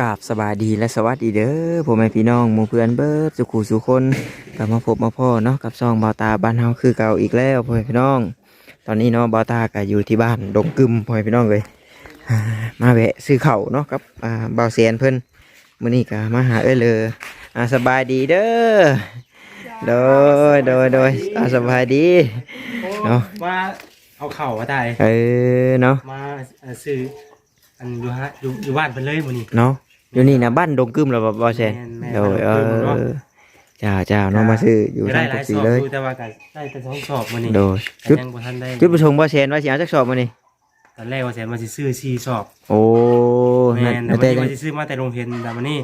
กราบสบายดีและสวัสดีเด้อพ่อแม่พี่น้องหมู่เพื่อนเบิดสุขุสุคนกลับมาพบมาพ่อเนาะกับซองบาวตาบ้านเฮาคือเก่าอีกแล้วพ่อแม่พี่น้อง ตอนนี้เนาะบาวตาก็อยู่ที่บ้านดงกึมพ่อแม่พี่น้องเลยอ่ามาแวะซื้อข้าวเนาะกับอ่าบ่าวแสนเพิ่นมื้อนี้ก็มาหาเอ้ยเลยอ่าสบายดีเด้อโดยโดยโดยอ่าสบายดีเนาะว่าเอาเข่ามาได้เออเนาะมาเอ่อซื้ออันอยู่ฮะอยู่อยู่บ้านเพิ่นเลยมื้อนี้เนาะ อยู่นี่นะบ้านดงกึมแล้วบ่บ่าวแสนแม่นแม่นโดยเอบ้านดงกึมเนาะอจ้าจ้าน้องมาซื้ออยู่จะทาได้งหปลากยสีสอบเลยอยู่แต่ว่าก็ได้แต่สองสอบมื้อนี้โดยก็จุดยังบ่ทันได้จุดประสงค์บ่แสนว่าสิเอาจักสอบมานี่ตอนแรกว่าแสนมาสิซื้อ4สอบโอ้แม่นั่นนแต่แต่วันนี้ว่าสิซื้อมาแต่โรงเรียนแต่วันนี้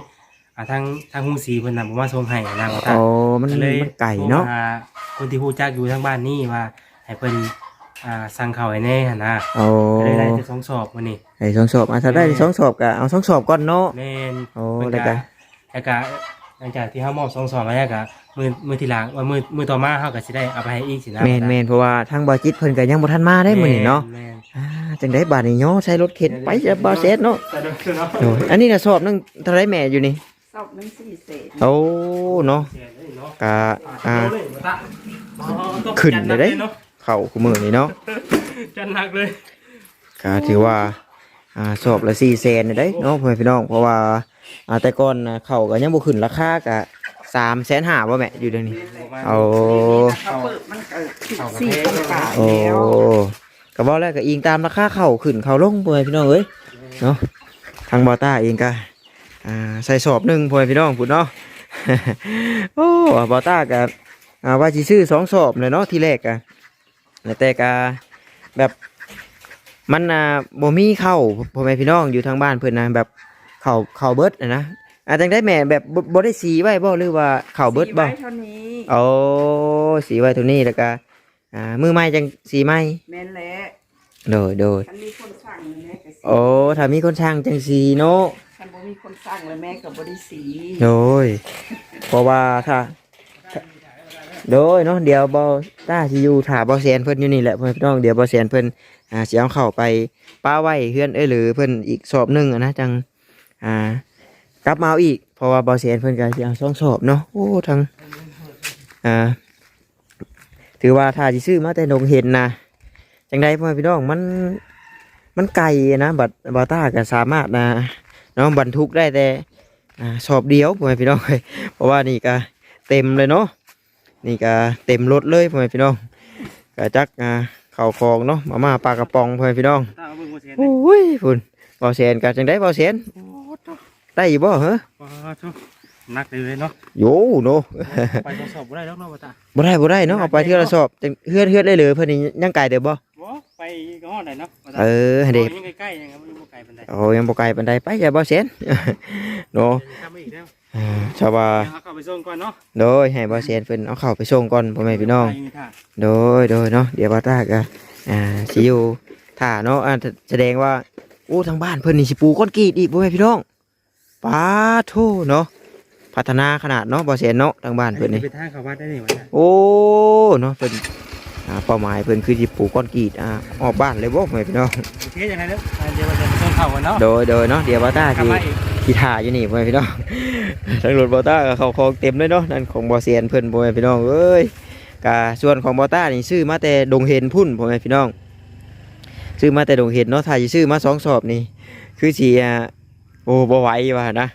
อ่าทางทางฮู้สีเพิ่นน่ะบ่มาส่งให้นะว่าตาโอ้มันก็เลยมันไก่เนาะ โทรมหคนที่ฮู้จักอยู่ทางบ้านนี่ว่าให้เพิ่น อ่าสั่งข้าวให้แน่หั่นนะโอ้ก็เลยได้แต่สองสอบมื้อนี้ไอ้สองสอบอะถ้าได้สองสอบก็เอาสองสอบก่อนเนาะแม่นโอ้เพิ่นแล้วก็แล้วก็หลังจากที่เฮามอบสองสองแล้วก็มือมือทีหลังว่ามือมือต่อมาเฮาก็สิได้เอาไปให้อีกสินะแม่นแม่นเพราะว่าทางบ่จิตเพิ่นก็ยังบ่ทันมาได้มื้อนี้เนาะแม่นอ่าจังได๋บาดนี้เนาะใช้รถเข็นไปจะบ่เสร็จเนาะแต่เดี๋ยวเนาะโอ้ยอันนี้น่ะสอบนึงเท่าไรแม่อยู่นี่สอบหนังสือเศษโอ้เนาะเสียเลยเนาะก็อ่าเเลยตะอ๋อต้องขึ้นเลยเด้จัหก เนาะเข้าคู่มื้อนี้เนาะจันหนักเลยก็ถือว่าอ่าสอบละ4แสนนี่เด้เนาะพ่อแม่พี่น้องเพราะว่าอ่าแต่ก่อนน่ะเข้าก็ยังบ่ขึ้นราคาก็3แสน5บ่แม่อยู่เดี๋ยวนี้โอ้เขาเปิดมันเกิดสี่คนกาโอ้แล้วก็บอกแล้วก็อิงตามราคาเข้าขึ้นเข้าลงพ่อแม่พี่น้องเอ้ยเนาะทางบอต้าเองก็อ่าใส่สอบหนึ่งพ่อแม่พี่น้องพูดเนาะโอ้บอต้าก็อ่าว่าสิซื้อสองสอบเลยเนาะที่แรกอะ แต่ก็แบบมันอ่าบ่มีเข้าพ่อแม่พี่น้องอยู่ทางบ้านเพิ่นนะแบบเข้าเข้าเบิดนะนะอาจังได้แม่แบบบ่บ่ได้สีไว้บ่หรือว่าเข้าเบิดบ่สี่ใเท่านี้โอ้สีไว้ตัวนี้แล้วก็อ่ามือไม้จังสีไม้แม่นแหละโดยโดยฉันมีคนสั่งเลยแม่ก็สีโอ้ถ้ามีคนช่างจังสีเนาะฉันบ่มีคนสั่งเลยแม่กับบริสีโดยเพราะว่าถ้า โดยเนาะเดี๋ยวบอต้าสิอยู่ถาบอแซนเพิ่อนอยู่นี่แหละเพื่อนพี่น้องเดี๋ยวบอแซนเพิ่นอ่าสิเอาเข้าไปป้าไว้เฮือนเอ้ยหรือเพิ่อนอีกสอบหนึ่งนะจังอ่ากลับมาอีกเพราะว่าบอแซนเพิ่อนก็สิเอาสองสอบเนาะโอ้ทั้งอ่าถือว่าถ้าสิซื้อมาแต่ดงเห็นนะจังไดพ่อพี่น้องมันมันไกลนะบัดบาต้าก็สามารถนะเนาะบรรทุกได้แต่อสอบเดียวพ่อพี่น้องเพราะว่านี่ก็เต็มเลยเนาะ นี่ก็เต็มรถเลยพ่อแม่พี่น้องก็จักอ่าเข่าวของเนาะมาม่าปลากระป๋องพ่อแม่พี่น้องตาเอาเบิ่งบ่เสียโอ้ยพุ่นบอแซนก็จังได้บอแซนได้อยู่บ่เหรอว้าวทุกหนักเลยเนาะโยโนไปทดสอบบ่ได้แล้วเนาะว่าตาบ่ได้บ่ได้เนาะเอาไปเที่ยวละสอบจังเฮือนเฮือนได้เลยเพิ่นนี่ยังไกลเด้อบ่บ่ไปก็ฮอดได้เนาะว่าตาเออให้เด็กโยังใกล้ๆยังบ่บ่ไกลปานใดโอ้ยังบ่ไกลปานใดไปจ้ะบอแซนเนาะทำอีกแล้ว อ่าชาวว่าเดี๋ยวเอาเข้าไปส่งก่อนเนาะโดยให้บอแซนเพิ่นเอาเข้าไปส่งก่อนพ่อแม่พี่น้อง ไปยู่ท่าโดยโดยเนาะเดี๋ยวบาตาก็อ่าสิอยู่ถ้าเนาะอ่าแสดงว่าโอ้ทางบ้านเพิ่นนี่สิปลูกก้อนกรีดอีกบ่แม่พี่น้องป้าโทเนาะพัฒนาขนาดเนาะบ่แสนเนาะทางบ้านเพิ่นนี่ไปทางเข้าวัดได้นี่ว่าตาโอ้เนาะเพิ่นอ่าเป้าหมายเพิ่นคือสิปลูกก้อนกรีดอ่าออกบ้านเลยบ่แม่พี่น้องโอเคยังไงเด้ออ่าเดี๋ยวเราจะไปส่งเข้ากันเนาะโดยโดยเนาะเดี๋ยวบาตากลับสิมาอีก สิถ่าอยู่นี่พ่อแม่พี่น้องทางรถบาตาก็เขาของเต็มเลยเนาะนั่นของบ่แสนเพิ่นพ่อแม่พี่น้องเอ้ยกะส่วนของบาตานี่ซื้อมาแต่ดงเห็นพุ่นพ่อแม่พี่น้อง ซื้อมาแต่ดงเห็ดเนาะถ้าสิซื้อมาสองสอบนี่ คือสิอ่าโอ้บ่ไหวว่านะ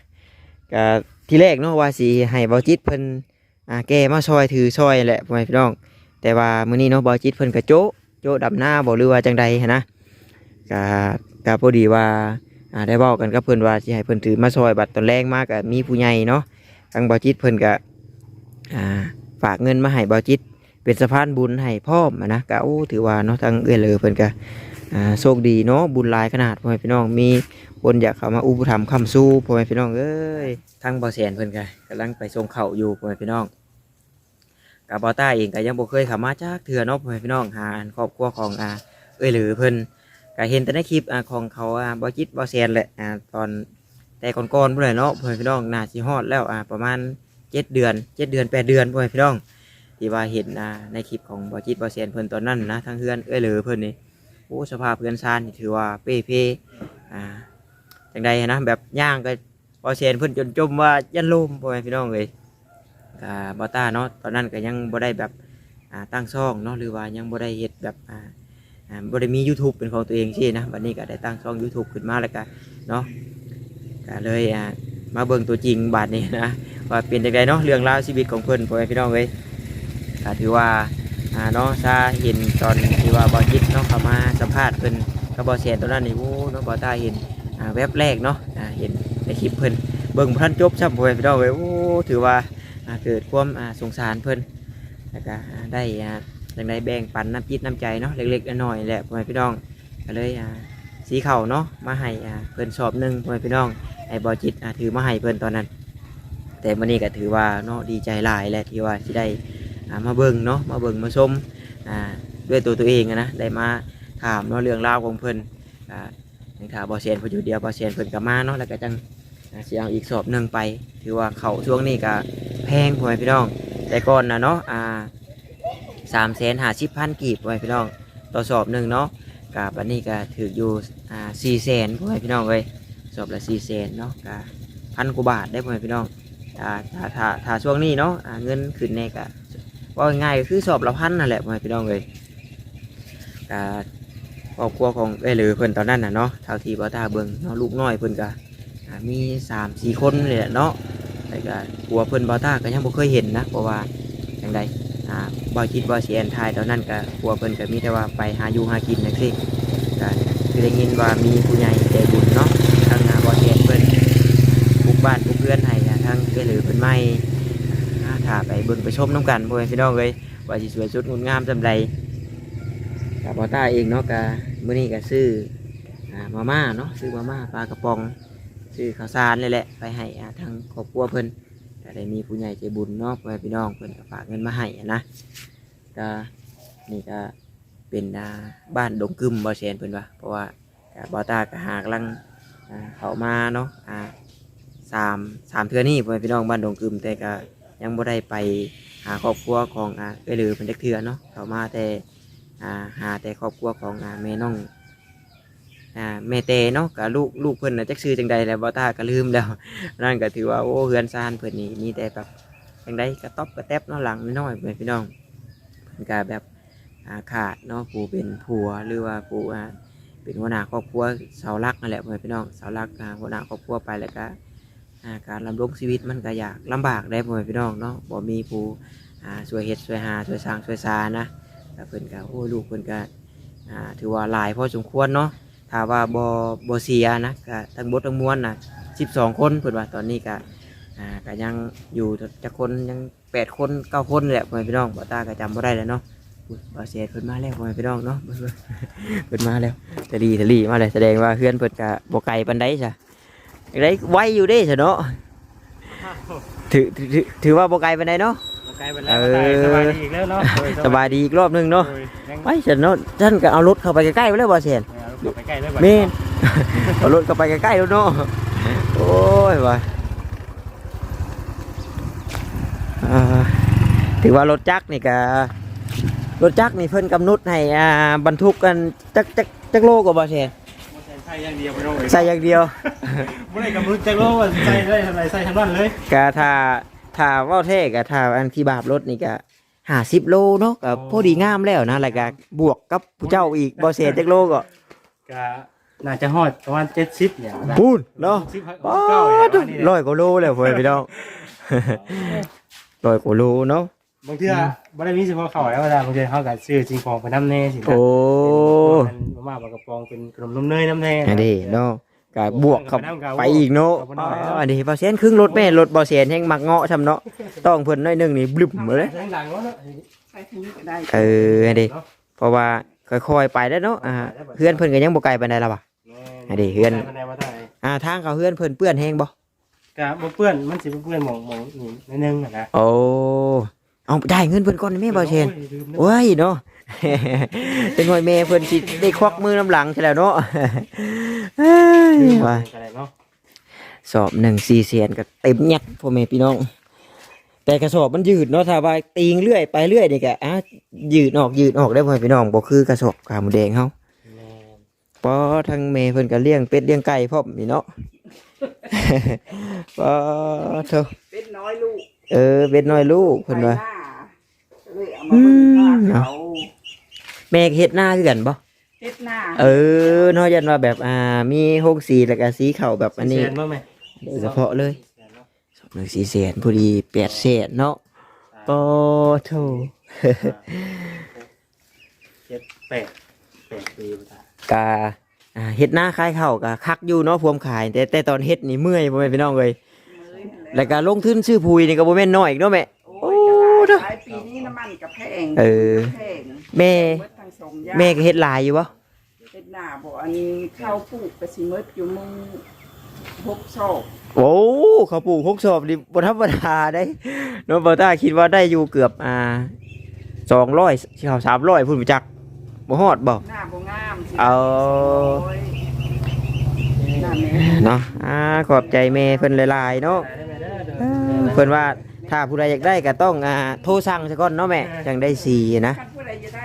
ก็ที่แรกเนาะว่าสิให้บาจิตเพิ่นอ่าแก้มาซอยถือซอยแหละพ่อแม่พี่น้อง แต่ว่ามื้อนี้เนาะบาจิตเพิ่นก็โจะโจะดำหน้าบ่หรือว่าจังใดนะก็ก็พอดีว่า อ่าได้เว้ากันกับเพิ่นว่าสิให้เพิ่นถือมาซอยบัดตอนแรงมากก็มีผู้ใหญ่เนาะทางเบาจิตเพิ่นก็อ่าฝากเงินมาให้เบาจิต เป็นสะพานบุญให้พร้อมอะนะก็โอ้ถือว่าเนาะทางเอื้อเลยเพิ่นก็อ่าโชคดีเนาะบุญหลายขนาดพ่อแม่พี่น้องมีคนอยากเข้ามาอุปถัมภ์คำสู้พ่อแม่พี่น้องเอ้ยทั้งบ่อแสนเพิ่นก็กำลังไปส่งเข้าอยู่พ่อแม่พี่น้องกับบอต้าเองก็ยังบ่เคยเข้ามาจักเทื่อเนาะพ่อแม่พี่น้องหาครอบครัวของอ่าเอ้ยหรือเพิ่น ก็เห็นแต่ในคลิปอ่าของเขาอ่าบ่จิตบ่แสนแหละอ่าตอนแต่ก่อนๆพุ่นเนาะพ่อแม่พี่น้องน่าสิฮอดแล้วอ่าประมาณเจ็ดเดือนเจ็ดเดือนแปดเดือนเพื่อแม่พี่น้องที่ว่าเห็นอ่าในคลิปของบ่จิตบ่แสนเพิ่อนตอนนั้นนะทางเฮือนเอ้ยหรือเพิ่อนนี่โอ้สภาพเพื่อนซานนี่ถือว่าเป้เพ่อ่าจังใดนะแบบย่างก็บ่แสนเพิ่อนจนจมว่ายันโลมเพื่อแม่พี่น้องเอ้ยก็บ่ต้าเนาะตอนนั้นก็ยังบ่ได้แบบอ่าตั้งช่องเนาะหรือว่ายังบ่ได้เฮ็ดแบบอ่า บ่ไดมี YouTube เป็นของตัวเองซี่นะบัดนี้ก็ได้ตั้งช่อง YouTube ขึ้นมาแล้วก็เนาะก็เลยมาเบิ่งตัวจริงบาดนี้นะว่าเป็นจังไดเนาะเรื่องราวชีวิตของเพิ่อนพ่อแม่พี่น้องเอ้ยก็ถือว่าเนาะซาเห็นตอนที่ว่าบ่จิตเนาะเข้ามาสัมภาษณ์เพิ่อนก็บ่แสนตอนนั้นนี่โอ้เนาะบ่ต้าเห็นแวบแรกเนาะเห็นในคลิปเพิ่อนเบิ่งบ่ทันจบซ้ำพ่อแม่พี่น้องเอ้ยโอ้ถือว่าเกิดความอ่าสงสารเพิ่นแล้วก็อ่าได้ จังไดแบ่งปันน้ำจิตน้ำใจเนาะเล็กๆน้อยๆแหละพ่อแม่พี่น้องก็เลยอ่าสีเข่าเนาะมาให้อ่าเพิ่นสอบหนึ่งพ่อแม่พี่น้องไอ้บอจิตอ่าถือมาให้เพิ่นตอนนั้น แต่มื้อนี้ก็ถือว่าเนาะดีใจหลายแหละที่ว่าสิได้อ่ามาเบิ่งเนาะมาเบิ่งมาชมอ่าด้วยตัวตัวเองอะนะได้มาถามเนาะเรื่องราวของเพิ่นอ่าในข่าวบอเซียนเพิ่นอยู่เดียวบอเซียนเพิ่นก็มาเนาะแล้วก็จังอ่าสิเอาอีกสอบหนึ่งไป ถือว่าเขาช่วงนี้ก็แพงพ่อแม่พี่น้อง แต่ก่อนนะเนาะอ่า สามแสนหาสิบพันกีบพ่อแม่พี่น้องต่อสอบหนึ่งเนาะกับอันนี้ก็ถืออยู่อ่าสี่แสนพ่อแม่พี่น้องเลยสอบละสี่แสนเนาะกับพันกว่าบาทได้พ่อแม่พี่น้องถ้าถ้าถ้าถ้าช่วงนี้เนาะอ่าเงินขึ้นแน่ก็ว่าง่ายก็คือสอบละพันนั่นแหละพ่อแม่พี่น้องเลยกับครอบครัวของเอ้ยหรือเพิ่อนตอนนั้นน่ะเนาะเท่าที่บ่ตาเบิงเนาะลูกน้อยเพิ่อนก็อ่ามีสามสี่คนเลยเนาะแต่ก็กลัวเพิ่อนบอต้าก็ยังบ่เคยเห็นนะเพราะว่าอย่างใด อ่าบอจิตบอเสียนทายตอนนั้นก็กลัวเพิ่นก็มีแต่ว่าไปหาอยู่หากินนะสิก็คือได้ยินว่ามีผู้ใหญ่ใจบุญเนาะทางนาบอเสียนเพิ่นปลูกบ้านปลูกเรือนให้อ่าทางเพื่อหรือเพิ่นไม่ถ้าไปเบิ่งไปชมน้ำกันพ่อแม่พี่น้องเลยว่าสิสวยสุดงดงามจำใดกับบอต้าเองเนาะก็มื้อนี้ก็ซื้อมาม่าเนาะซื้อมาม่าปลากระป๋องซื้อข้าวสารเลยแหละไปให้อ่าทางครอบครัวเพิ่น ก็ได้มีผู้ใหญ่ใจบุญเนาะพ่อแม่พี่น้องเพิ่นก็ฝากเงินมาให้อะนะก็นี่ก็เป็นอ่าบ้านดงกึมบ่แซนเพิ่นว่าเพราะว่าก็บ่ตาก็หากำลังอ่าเข้ามาเนาะอ่าสามสามเทื่อนี้พ่อแม่พี่น้องบ้านดงกึมแต่ก็ยังบ่ได้ไปหาครอบครัวของอ่าเอ้ยหรือเพิ่นจักเทื่อเนาะเข้ามาแต่อ่าหาแต่ครอบครัวของอ่าแม่น้อง อ่าแม่เตเนาะกับลูกลูกเพิ่นนะจักชื่อจังใดแล้วบ่ตาก็ลืมแล้ว นั่นก็ถือว่าโอ้เฮือนซานเพิ่นนี่มีแต่แบบจังใดกระต๊อบกระแตบเนาะหลังน้อยเพิ่นพี่น้องเพิ่นก็แบบอ่าขาดเนาะผู้เป็นผัวหรือว่าผู้อ่าเป็นหัวหน้าครอบครัวเสาหลักนั่นแหละเพิ่นพี่น้องเสาหลักอ่าหัวหน้าครอบครัวไปแล้วก็อ่าการดำรงชีวิตมันก็ยากลำบากได้เพิ่นพี่น้องเนาะบ่มีผู้อ่าช่วยเฮ็ดช่วยหาช่วยสร้างช่วยสานะก็เพิ่นก็โอ้ลูกเพิ่นก็อ่าถือว่าหลายพอสมควรเนาะ ถ้าว่าบอบเสียนะก็ทั้งบดทั้งมวลนะสิบสองคนเพิ่นว่าตอนนี้ก็อ่าก็ยังอยู่จักคนยังแปดคนเก้าคนนี่แหละพ่อแม่พี่น้องบ่ตาก็จำบ่ได้แล้วเนาะอุ๊ยบ่เสียเพิ่นมาแล้วพ่อแม่พี่น้องเนาะเบิ่งๆเพิ่นมาแล้วทะลีทะลีมาเลยแสดงว่าเพื่อนเพิ่นก็บ่ไกลปานใดจ้ะได้ไวอยู่เด้ซะเนาะถือถือถือถือว่าบ่ไกลปานใดเนาะ ไกลไปแล้วบ่ตายสบายดีอีกแล้วเนาะ สบายดีอีกรอบหนึงเนาะโอ้ยยังไปฉันเนาะฉันก็เอารถเข้าไปใกล้ๆไปเลยบ่เสียน เอาไปใกล้เลยบัดเมนเอารถเข้าไปใกล้ๆแล้วเนาะโอ้ยว่ะอ่าถือว่ารถจักรนี่ก็รถจักรนี่เพิ่นกำหนดให้อ่าบรรทุกกันจักจักจักโลกว่าบ่เชนใส่อย่างเดียวไปเลยใส่อย่างเดียวบ่ได้กำลังจักโลว่าใส่ได้ทำไรใส่ทั้งนั้นเลยก็ถ้าถ้าเว่าเท่ก็ถ้าอันที่บาปรถนี่ก็ห้าสิบโลเนาะก็พอดีงามแล้วนะแล้วก็บวกกับผู้เจ้าอีกบ่เชนจักโลก็ ก็น่าจะฮอดประมาณ70เนี่ยพูนเนาะ60ป้าเก้าดร้อยกว่าโลแล้วพ่อแม่พี่น้อง ร้อยกว่าโลเนาะ บางเทื่อบ่ได้มีเฉพาะข้าวแล้วว่าบางเทื่อเฮาก็ซื้อสิ่งของไปนำแน่สินะโอ้เป็นมาม่าปลากระป๋องเป็นขนมนมเนยน้ำแน่ อันนี้เนาะก็บวกเข้าเอาไปไปอีกเนาะเอาไปหน่อยเนาะอันนี้เปอร์เซ็นต์ครึ่งรถแม่รถเปอร์เซ็นต์แห่งมักเงาะทำเนาะ ต้องเพิ่นน้อยหนึงนี่บลึบหมดเลยทั้งหลังเนาะใส่ทั้งนี้ก็ได้ เอออันนี้เพราะว่า ค่อยๆไปได้อเนาะอ่าเพื่อนเพิ่นก็ยังบ่ไกลปานใดล่ะว่ะอันนี้เฮือนภายในว่าได้อ่าทางเขาเพื่อนเพิ่นเปื้อนแห้งบ่กะบ่เปื้อนมันสิบ่เปื้อนหมองหมองนี่นิดนึงอะนะโอ้เอาได้เงินเพิ่นก่อนแม่บ่เชนโอ้ยลืมนะโอ้ยเนาะ เป็นหอยแม่เพิ่นสิได้ควักมือน้ำหลังใช่แล้วเนาะ เอ้ยลืมว่าก็ได้เนาะสอบหนึ่งสี่เสียนก็เต็มยัดพ่อแม่พี่น้อง แต่กระสอบมันยืดเนาะถ้าว่าตีงเรื่อยไปเรื่อยนี่ก็อะยืดออกยืดออกได้พ่อแม่พี่น้องบ่คือกระสอบขาหมูแดงเฮาแม่นเพราะทั้งแม่เพิ่นก็เลี้ยงเป็ดเลี้ยงไก่พร้อมนี่เนาะก็เถอะเป็นน้อยลูกเออเป็นน้อยลูกเพิ่นว่าไปหน้เลยเอามาเบิ่งหน้าเขาแม่ก็เฮ็ดหน้าคือกันบ่เฮ็ดหน้าเออเนาะยันว่าแบบอ่ามีหกสีแล้วก็สีเข่าแบบอันนี้แสบ่แม่โดยเฉพาะเลยสอง หนึ่งสี่แสนพอดีแปดแสนเนาะโอ้โถเจ็ดแปดแปดปีบ่ตากาอ่าเฮ็ดหน้าคล้ายเข่ากะคักอยู่เนาะพวมขาย แต่แต่ตอนเฮ็ดนี่เมื่อยบ่แม่นพี่น้องเอ้ยมื้อนี่แหละแล้วก็ลงทุนซื้อปุ๋ยนี่ก็บ่แม่นน้อยอีกเนาะแม่โอ้ยโอ้จะเด้อหลายปีนี้น้ำมันกับแพงเออแพงแม่เบิดทั้งสองอย่างแม่ก็เฮ็ดหลายอยู่บ่เฮ็ดหน้าบ่อันนี้ข้าวปลูกก็สิหมดอยู่มึง หกศอกโอ้เขาปลูกหกศอบนี่บ่ธรรมดาได้เนาะบ่ตาคิดว่าได้อยู่เกือบอ่า200สิเข้า300พุ่นบ่จักบ่ฮอดบ่หน้าบ่งามสิเอาโอ้ยหน้าแม่เนาะอ่าขอบใจแม่เพิ่นหลายๆเนาะได้ไหมเด้อเด้อเออเพิ่นว่าถ้าผู้ใดอยากได้ก็ต้องอ่าโทรสั่งซะก่อนเนาะแม่จังได้สีนะคันผู้ใดจะ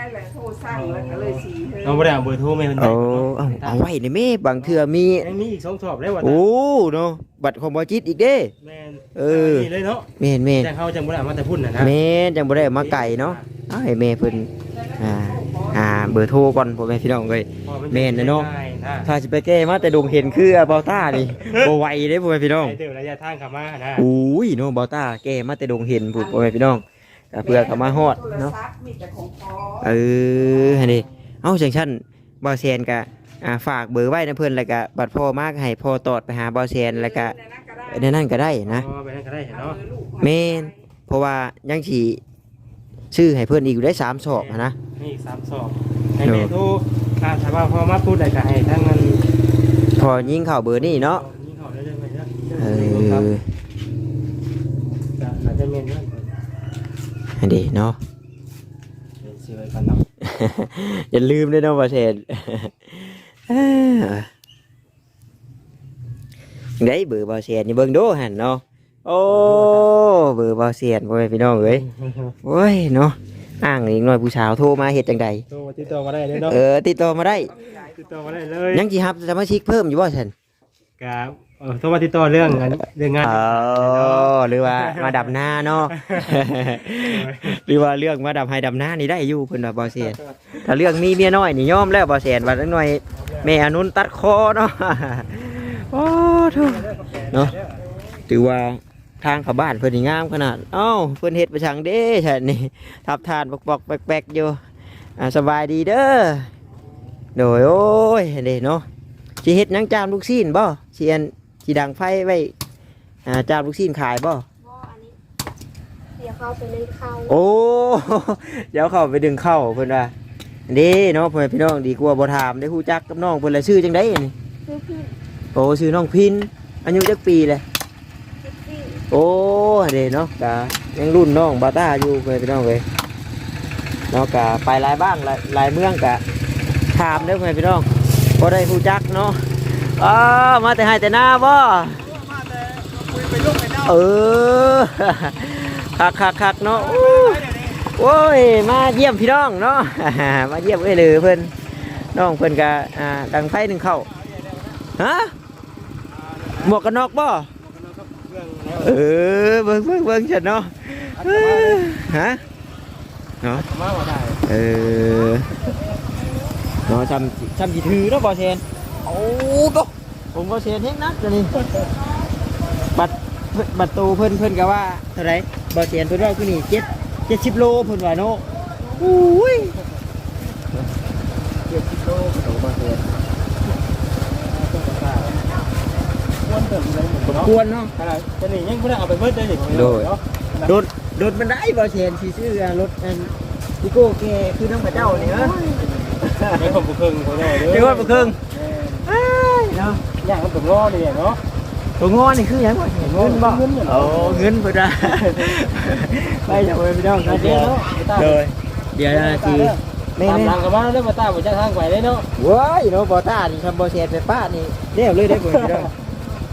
ได้แหละโทรสั่งแล้วก็เลยสีเฮ้ยน้องบ่ได้เอาเบอร์โทรแม่เพิ่นโอ้เอาเอาไว้ในแม่บางเทื่อมียังมีอีกสองสอบแล้วว่าตาโอ้เนาะบัตรของบ่จิตอีกเด้ แม่นเออ นี่เลยเนาะแม่นแม่นแต่เขาจังบ่ได้เอามาแต่พุ่นน่ะนะแม่นจังบ่ได้เอามาไก่เนาะเอาให้แม่เพิ่นอ่าอ่าเบอร์โทรก่อนพ่อแม่พี่น้องเอ้ย พอแม่นนะเนาะง่ายนะถ้าสิไปแก้มาแต่ดงเห็นคือเบาต้านี่บ่ไหวเด้พ่อแม่พี่น้องไอ้เดี๋ยวระยะทางเข้ามานะ อุ้ยเนาะเบาต้าแก้มาแต่ดงเห็นผู้พ่อแม่พี่น้องก็ เพื่อเข้ามาฮอดเนาะโทรศัพท์มีแต่ของพอเออฮันนี่เอ้าจังชั้นบอแซนกะอ่าฝากเบอร์ไว้นะเพื่อนแล้วก็บัตรพ่อมากให้พ่อตอดไปหาบอแซนแล้วก็ในนั้นก็ได้นะอ๋อไปนั่นก็ได้เห็นเนาะแม่นเพราะว่ายังสีชื่อให้เพื่อนอีกอยู่ได้สามศอกอะนะนี่อีกสามสอบให้แม่โทรอ่าถ้าว่าพอมาพูดได้ก็ให้ทั้งนั้นพอยิงเข่าเบอร์นี่เนาะยิงเขาเรื่อยๆไปเนาะเอครับอจะอาจจะเมนเนาะ ฮันดีเนาะเดี๋ยวซื้อไว้กันเนาะอย่าลืมด้วยเนาะบอแซนเอ้อได้เบอร์บอแซนนี่เบิ่งดูหันเนาะโอ้เบอร์บอแซนพ่อแม่พี่น้องเอ้ยโอ้ยเนาะอ้างอีกหน่อยผู้สาวโทรมาเฮ็ดจังใดโทรมาติดต่อมาได้เลยเนาะเออติดต่อมาได้ติดต่อมาได้เลยยังสิรับสมาชิกเพิ่มอยู่บ่ฉันกับ เออโทรมาติดต่อเรื่องงานเรื่องงานอ๋อหรือว่ามาดับหน้าเนาะ หรือว่าเรื่องมาดับให้ดับหน้านี่ได้อยู่เพิ่นว่าบ่เสียนถ้าเรื่องมีเมียน้อยนี่ยอมแล้วบ่เสียนว่าจักหน่อยแม่อนุนตัดคอเนาะโอ้ทุเนาะถือว่าทางเข้าบ้านเพิ่นนี่งามขนาด เอ้าเพิ่นเฮ็ดไปทางเด้ฉันนี่ทับทานปอกๆแปลกๆอยู่อ่าสบายดีเด้อโดยโอ้ยเด้เนาะสิเฮ็ดหยังจามลูกซีนบ่เสียน สิดังไฟไว้อ่าจามลูกซีนขายบ่ก็อันนี้เดี๋ยวเขาไปเล่นเข้าโอ้ เดี๋ยวเข้าไปดึงเข้าเพิ่นว่าเด้เนาะพ่อแม่พี่น้องดีกว่าบ่ถามได้ฮู้จักกับน้องเพิ่นละชื่อจังได๋นี่คือพี่โอ้ชื่อน้องพินอายุจักปีเลยคิดพี่โอ้เด้เนาะกะยังรุ่นน้องบาต้าอยู่พ่อแม่พี่น้องเว้ยเนาะกะไปหลายบ้างหลายหลายเมืองกะถามเด้อพ่อแม่พี่น้องบ่ได้ฮู้จักเนาะ อ้ามาแต่ให้แต่หน้าบ่เออคักๆๆเนาะโอ้ยมาเยี่ยมพี่น้องเนาะมาเยี่ยมเอ้ยเลยเพิ่อนน้องเพิ่อนก็ดังไฟหนึ่งเข้าฮะหมวกกันน็อกบ่เออเบิ่งเบิ่งเบิ่งฉันเนาะฮะเนาะเออเนาะจำจำกี่ถือเนาะบ่เชนโอ้ก็ ผมก็เชนเฮงนักเลยวนี้บัตรบัตรตูเพิ่นเพิ่นก็ว่าเท่าไรบ่เชนเพิ่นว่าคือนี่เจ็ดเจ็ดสิบโลเพิ่นว่าเนาะอุ้ยเก็บกิบโลกระโดดมาเสียนควรเนาะอะไรจะนี่ยังไม่ได้เอาไปเบิดได้ดิโดยเนาะรถรถมันได้บ่เชนสิซื้อรถอันดิโก้แกคือน้ำกระเจ้าเนี่เหรอไม่ผมบุกเครื่องเขาได้เด้อเดี๋ยวว่าบ่เครื่อง เอ้ยเนาะย่างมันตัวงอนี่เนาะตัวงอนี่คือหยังบ่เห็นเงินบ่เงินเงินโอ้เงินเพิ่นว่าไปจับไปพี่น้องครับเดี๋ยวเนาะโดยเดี๋ยวนาทีไม่ตามไม่ทางกันมาแล้วมาตามไปจากทางไปเลยเนาะว้ายเนาะบ่ต้านี่ทำบ่เชนไปป้านี่เรียบเลยได้บ่พี่น้อง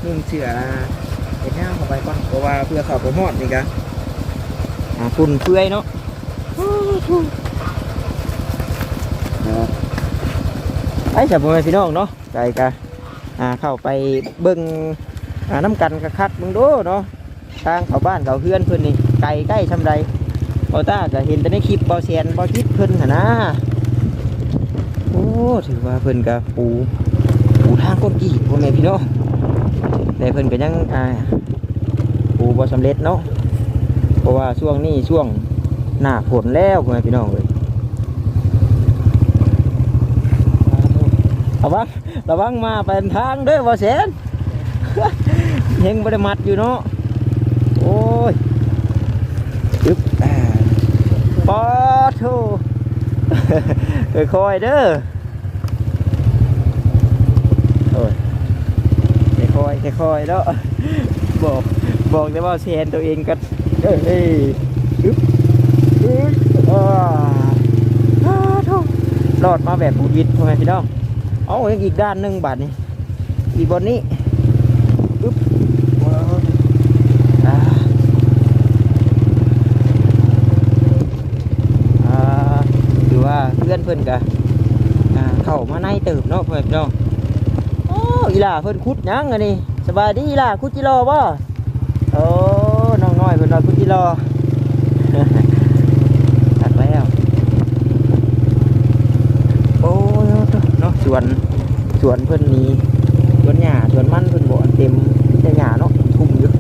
นุ่งเสื้อเฮ็ดหน้าเข้าไปก่อนเพราะว่าเพื่อเข้าไปฮอดนี่ก็อ่าฝุ่นเปื้อยเนาะไอ้สาวพ่อแม่พี่น้องเนาะใจกะอ่า เข้าไปเบิ่งน้ำกันกระคักมึงดูเนาะทางเขาบ้านเขาเพื่อนเพิ่อนนี่ไกลใกล้ทำไรบอต้าก็เห็นแต่ในคลิปบอเซียนบอคิดเพิ่นหนนะโอ้ถือว่าเพิ่อนก็ปูปูทางก้นกี่พ่อแม่พี่น้องแต่เพิ่อนก็ยังอ่าปูบ่สำเร็จเนาะเพราะว่าช่วงนี้ช่วงหน้าฝนแล้วพ่อแม่พี่น้องเลย ระวังระวังมาเป็นทางเด้อบอเซียนเฮงบได้มัดอยู่เนาะโอ้ยยึบอ่าปอทูค่อยๆเด้อโอ้ยค่อยๆค่อยๆแล้วบอกบอกได้ว่าเซนตัวเองก็เอ้ยเอ้ยยึบยึบอ่าทูรอดมาแบบบุญยิดพ่อแม่พี่น้อง เอาอีกด้านหนึ่งบาทนี่อีกบนนี้อ่าอ่าถือว่าเพื่อนเพื่อนกะอ่าเข้ามาในเติบเนาะเพื่อนพี่น้องโอ้อีหล่าเพื่อนคุดหยังอันนี้สบายดีอีหล่าคุดจิรอบ่โอ้น้องน้อยเพื่อนว่าคุดจิรอ ตัดแล้วโอ้ยเนาะส วนสวนเพื่อนนี้สวนหญ้าสวนมันเพื่อนบ่เต็มแต่หญ้าเนาะทุ่มอยู่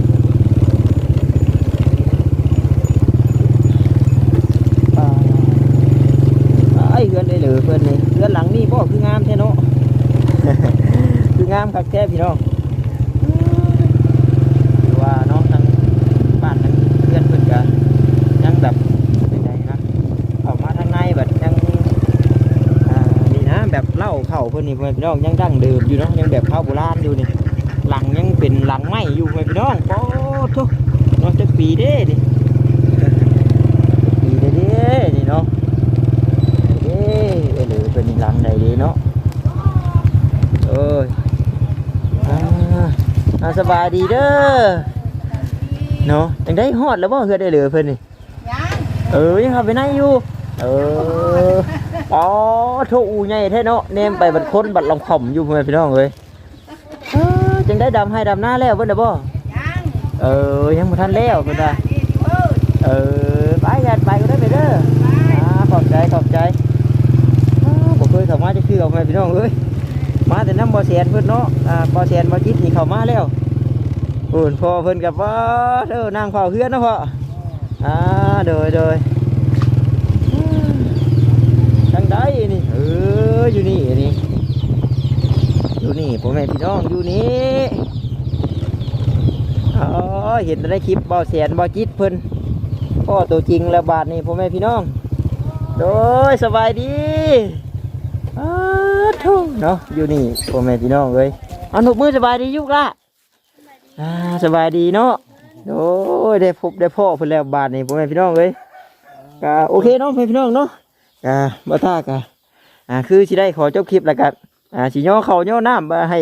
อ่าไอ้เพื่อนได้เหลือเพื่อนนี่เพื่อนหลังนี่บ่คืองามแท้เนาะคืองามคักแท้พี่น้องคือว่าเนาะทางบ้านทางเพื่อนเพิ่นก็ยังแบบเป็นไงนะออกมาทางในแบบยังอ่านี่นะแบบเล่าเข้าเพิ่นนี่เพื่อนพี่น้องยังดั้งเดิมอยู่เนาะยังแบบเข้าโบราณอยู่นี่หลังยังเป็นหลังไม้อยู่เพื่อนพี่น้องโอ้ทุกเนาะจักปีเด้นี่ดีเด้เด้นี่เนาะเด้เอ้ยหรือเป็นหลังใดดีเนาะเอ้ยอ่าอ่าสบายดีเด้อเนาะยังได้ฮอดแล้วบ่เฮือได้เหลือเพิ่นนี่ยังเออยังเข้าไปไหนอยู่เออ อ๋อโทอูใหญ่แท้เนาะเนมไปบัดคนบัดลองข่อมอยู่พ่อแม่พี่น้องเอ้ยเออจังได้ดำให้ดำหน้าแล้วเพิ่นน่ะบ่ยังเออยังบ่ทันแล้วเพิ่นว่านี่เออเออไปกันไปก็ได้ไปเด้อไปอ่าขอบใจขอบใจอ้าวบ่เคยเข้ามาจะคือเอาไปพี่น้องเอ้ยมาแต่น้ำบ่อแสนเพิ่นเนาะอ่าบ่อแสนบ่จิตนี่เข้ามาแล้วโอ้นพ่อเพิ่นกับว่าเด้อนางเฝ้าเฮือนเนาะพ่ออ่าโดยโดยอืม ทางใดนี่เอออยู่นี่นี่อยู่นี่พ่อแม่พี่น้องอยู่นี่อ๋อเห็นแต่ในคลิปบ่อแสนบ่จิตเพิ่นพ่อตัวจริงแล้วบาทนี่พ่อแม่พี่น้องโดยสบายดีอ้าทุเนาะอยู่นี่พ่อแม่พี่น้องเลยเอาหนุกมือสบายดียุกละอ่าสบายดีเนาะโดยได้พบได้พ่อเพิ่นแล้วบาทนี่พ่อแม่พี่น้องเลยก็โอเคเนาะพ่อแม่พี่น้องเนาะ ก็บ่ท่ากะอ่าคือสิได้ขอจบคลิปแล้วกันอ่าสิย่อเขาย่อน้ำมาให้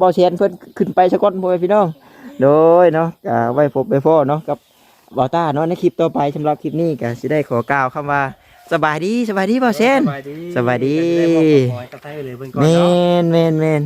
บ่เชียนเพิ่นขึ้นไปสักก่อนพ่อแม่พี่น้อง โดยเนาะก็ไว้พบไว้พ่อเนาะกับบอต้าเนาะในคลิปต่อไปสำหรับคลิปนี้ก็สิได้ขอกล่าวคำว่าสบายดีสบายดีบ่เซนสบายดีสบายดีได้บอกกับหมอยกับไทยเลยเพิ่นก่อนเมเนาะนเมนเมน